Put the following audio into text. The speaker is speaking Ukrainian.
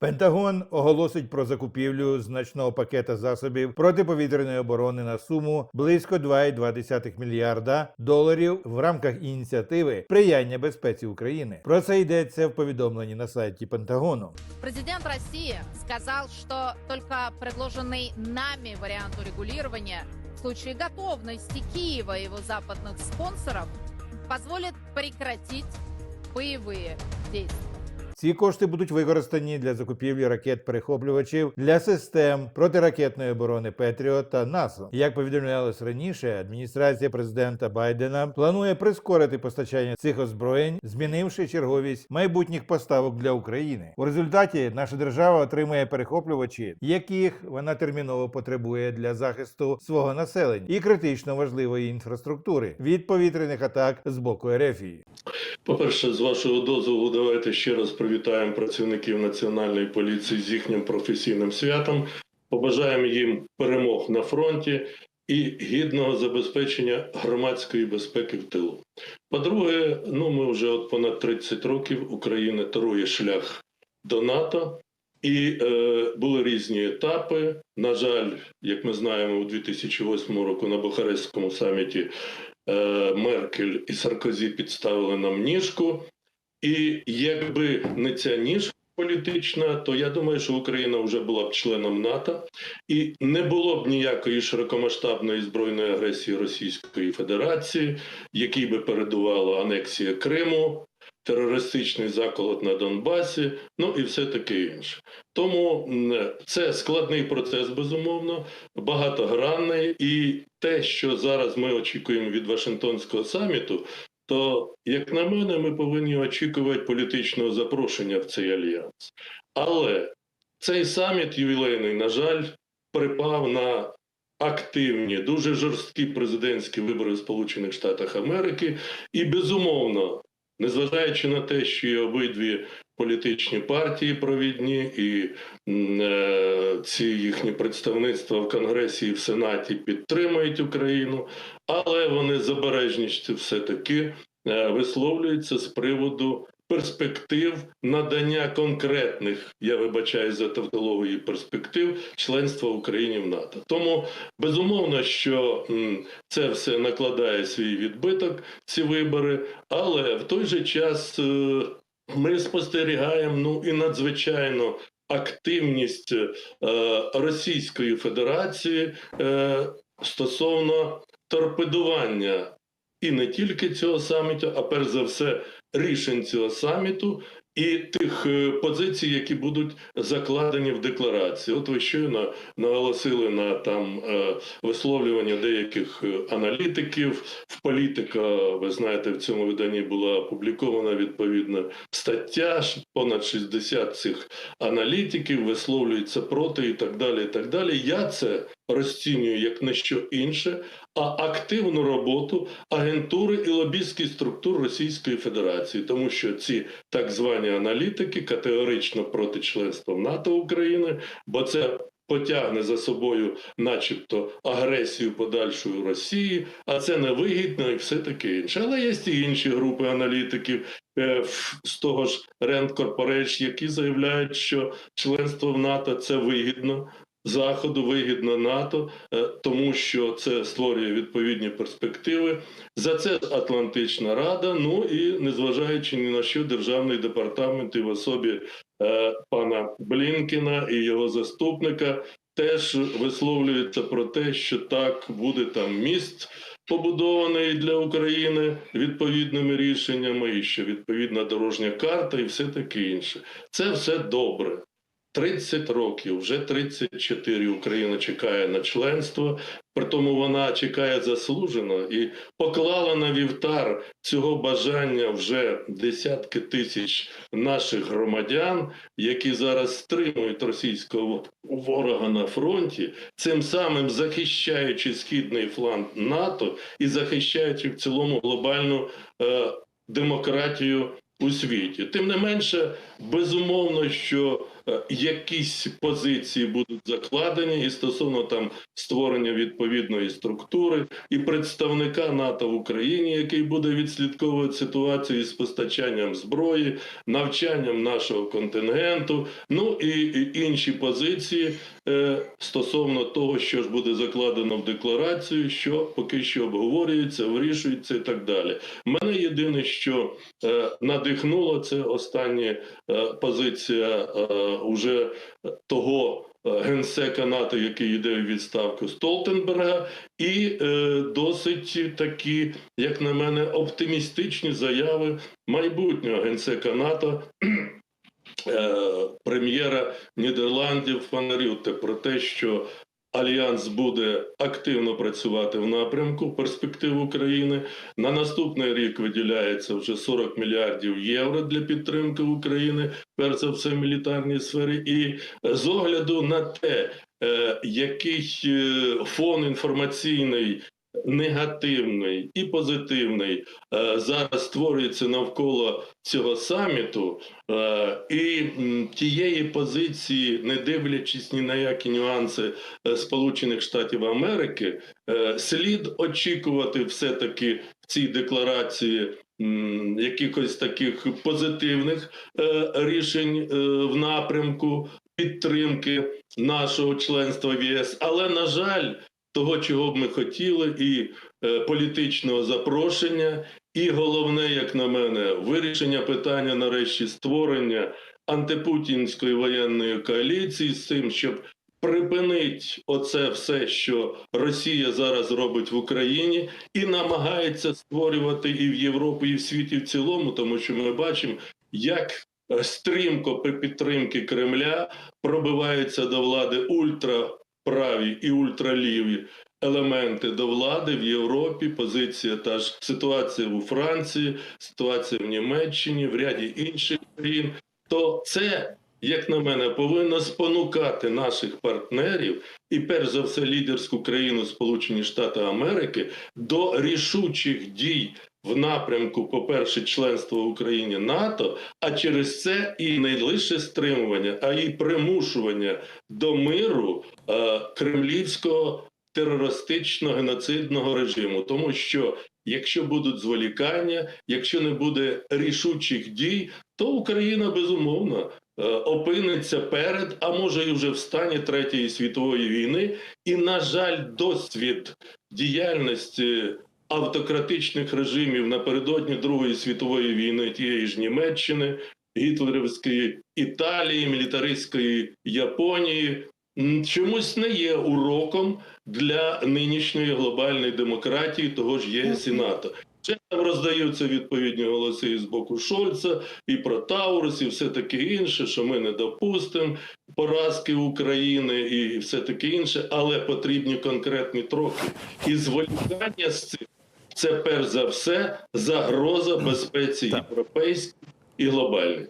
Пентагон оголосить про закупівлю значного пакета засобів протиповітряної оборони на суму близько 2,2 мільярда доларів в рамках ініціативи сприяння безпеці України. Про це йдеться в повідомленні на сайті Пентагону. Президент России сказал, что только предложенный нами вариант урегулирования в случае готовности Киева и его западных спонсоров позволит прекратить боевые действия. Ці кошти будуть використані для закупівлі ракет-перехоплювачів для систем протиракетної оборони Петріот та НАСО. Як повідомлялось раніше, адміністрація президента Байдена планує прискорити постачання цих озброєнь, змінивши черговість майбутніх поставок для України. У результаті наша держава отримує перехоплювачі, яких вона терміново потребує для захисту свого населення і критично важливої інфраструктури від повітряних атак з боку Ерефії. По-перше, з вашого дозволу, давайте ще раз привітаємо працівників Національної поліції з їхнім професійним святом. Побажаємо їм перемог на фронті і гідного забезпечення громадської безпеки в тилу. По-друге, ну ми вже от понад 30 років Україна торує шлях до НАТО. І е, були різні етапи. На жаль, як ми знаємо, у 2008 року на Бухарестському саміті е, Меркель і Саркозі підставили нам ніжку. І якби не ця ніжка політична, то я думаю, що Україна вже була б членом НАТО, і не було б ніякої широкомасштабної збройної агресії Російської Федерації, якій би передувала анексія Криму, терористичний заколот на Донбасі, ну і все таке інше. Тому це складний процес, безумовно, багатогранний, і те, що зараз ми очікуємо від Вашингтонського саміту, то, як на мене, ми повинні очікувати політичного запрошення в цей альянс. Але цей саміт ювілейний, на жаль, припав на активні, дуже жорсткі президентські вибори в Сполучених Штатах Америки, і безумовно, незважаючи на те, що обидві політичні партії провідні, і е, ці їхні представництва в Конгресі і в Сенаті підтримують Україну, але вони забережністю все-таки е, висловлюються з приводу перспектив надання конкретних, я вибачаю за тавтологію перспектив членства України в НАТО. Тому безумовно, що це все накладає свій відбиток, ці вибори, але в той же час е, ми спостерігаємо ну і надзвичайно. Активність е, Російської Федерації е, стосовно торпедування і не тільки цього саміту, а перш за все рішень цього саміту і тих е, позицій, які будуть закладені в декларації. От ви щойно наголосили на там е, висловлювання деяких е, аналітиків. В політика, ви знаєте, в цьому виданні була опублікована відповідна стаття. Понад 60 цих аналітиків висловлюються проти і так далі. І так далі. Я це розцінюю як не що інше, а активну роботу агентури і лобістських структур Російської Федерації, тому що ці так звані аналітики категорично проти членства в НАТО України, бо це потягне за собою, начебто, агресію подальшої Росії, а це невигідно і все таке інше. Але є і інші групи аналітиків. е, З того ж Rand Corporation, які заявляють, що членство в НАТО це вигідно, Заходу вигідно НАТО, е, тому що це створює відповідні перспективи. За це Атлантична Рада. Ну і незважаючи ні на що, державний департамент і в особі е, пана Блінкіна і його заступника теж висловлюється про те, що так буде там міст. Побудований для України відповідними рішеннями, і що відповідна дорожня карта, і все таке інше. Це все добре. 30 років, вже 34 Україна чекає на членство, притому вона чекає заслужено і поклала на вівтар цього бажання вже десятки тисяч наших громадян, які зараз стримують російського ворога на фронті, цим самим захищаючи східний фланг НАТО і захищаючи в цілому глобальну е, демократію у світі. Тим не менше, безумовно, що якісь позиції будуть закладені, і стосовно там створення відповідної структури і представника НАТО в Україні, який буде відслідковувати ситуацію із постачанням зброї, навчанням нашого контингенту, ну і, інші позиції е, стосовно того, що ж буде закладено в декларацію, що поки що обговорюється, вирішується і так далі. Мене єдине, що е, надихнуло, це остання е, позиція е, уже того. е, Генсека НАТО, який йде у відставку Столтенберга, і е, досить такі, як на мене, оптимістичні заяви майбутнього генсека НАТО, е, прем'єра Нідерландів Фан Рютте про те, що Альянс буде активно працювати в напрямку перспектив України. На наступний рік виділяється вже 40 мільярдів євро для підтримки України, перш за все в мілітарній сфері. І е, з огляду на те, е, який е, фон інформаційний. Негативний і позитивний е, зараз створюється навколо цього саміту, е, і тієї позиції, не дивлячись ні на які нюанси е, Сполучених Штатів Америки, слід очікувати все-таки в цій декларації якихось таких позитивних е, рішень е, в напрямку підтримки нашого членства в ЄС. Але на жаль, того, чого б ми хотіли, і е, політичного запрошення, і головне, як на мене, вирішення питання нарешті створення антипутінської воєнної коаліції з тим, щоб припинить оце все, що Росія зараз робить в Україні, і намагається створювати і в Європі, і в світі в цілому, тому що ми бачимо, як е, стрімко при підтримки Кремля пробиваються до влади ультраправі і ультраліві елементи до влади в Європі. Позиція та ж ситуація у Франції, ситуація в Німеччині, в ряді інших країн. То це, як на мене, повинно спонукати наших партнерів і, перш за все, лідерську країну Сполучені Штати Америки до рішучих дій. В напрямку, по-перше, членства в Україні НАТО, а через це і не лише стримування, а й примушування до миру е, кремлівського терористично геноцидного режиму, тому що якщо будуть зволікання, якщо не буде рішучих дій, то Україна безумовно е, опиниться перед, а може і вже в стані третьої світової війни. І на жаль, досвід діяльності автократичних режимів напередодні Другої світової війни тієї ж Німеччини, гітлерівської Італії, мілітаристської Японії чомусь не є уроком для нинішньої глобальної демократії того ж ЄС і НАТО. Ще там роздаються відповідні голоси і з боку Шольца, і про Таурус, і все таке інше, що ми не допустимо поразки України і все таке інше, але потрібні конкретні троки. І зволікання з цим це перш за все загроза безпеці європейській і глобальній.